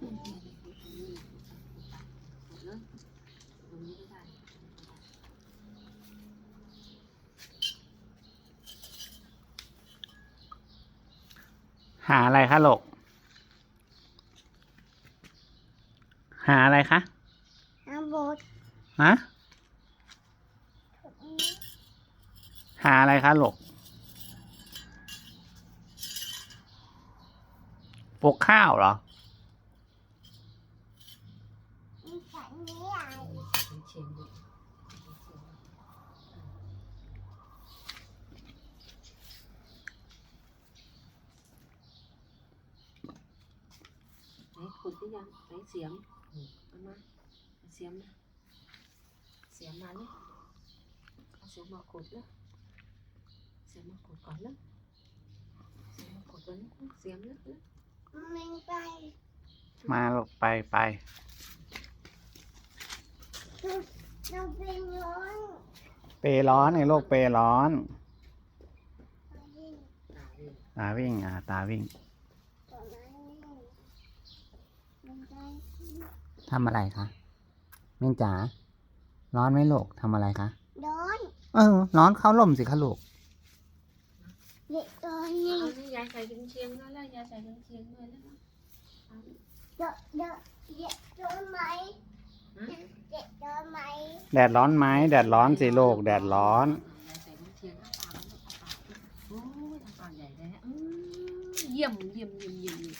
ตรงนี้ก็ได้หาอะไรคะลูกหาอะไรคะน้ำบดฮะหาอะไรคะลูกปลูกข้าวเหรอ มีสันนี้ใหญ่ สียงด้วยไหนขุดหรือยังไหนเสียมเอามาเอาเสียมมาเสียมมาเลยเสียมมาขุดเลยเสียมมาขุดก่อนเลยเสียมมาขุดก่อนนะเสียมเลยเลยมันไปมาลูกไปไป เราเป็นร้อนเปร้อนไงโลกเปร้อนตาวิ่งตาวิ่งอ่าตาวิ่งตอนนั้นมันไปทำอะไรคะเม่นจ๋าร้อนไหมลูกทำอะไรคะร้อนเออร้อนเข้าล่มสิคะลูกเด็กตอนเอานี้นี่ยายใส่กุนเชียงแล้วแล้วยายใส่กุนเชียงด้วยแล้วเอาเด็กเด็กเด็กโดนไหมฮะเด็กโดนไหม แดดร้อนไหมแดดร้อนสิลูกแดดร้อนยายใส่กุนเชียงอ้าปากแล้วอ้าปากโอ้ยอ้าปากใหญ่เลยฮะอืมเยี่ยมเยี่ยมเยี่ยมเยี่ยมเยี่ยม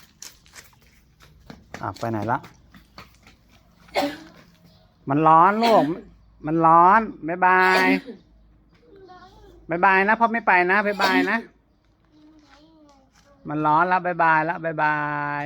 อะไปไหนละ มันร้อนลูก มันร้อนบ๊ายบายบ๊ายบายนะพ่อไม่ไปนะบ๊ายบายนะ มันร้อนแล้วบ๊ายบายแล้วบ๊ายบาย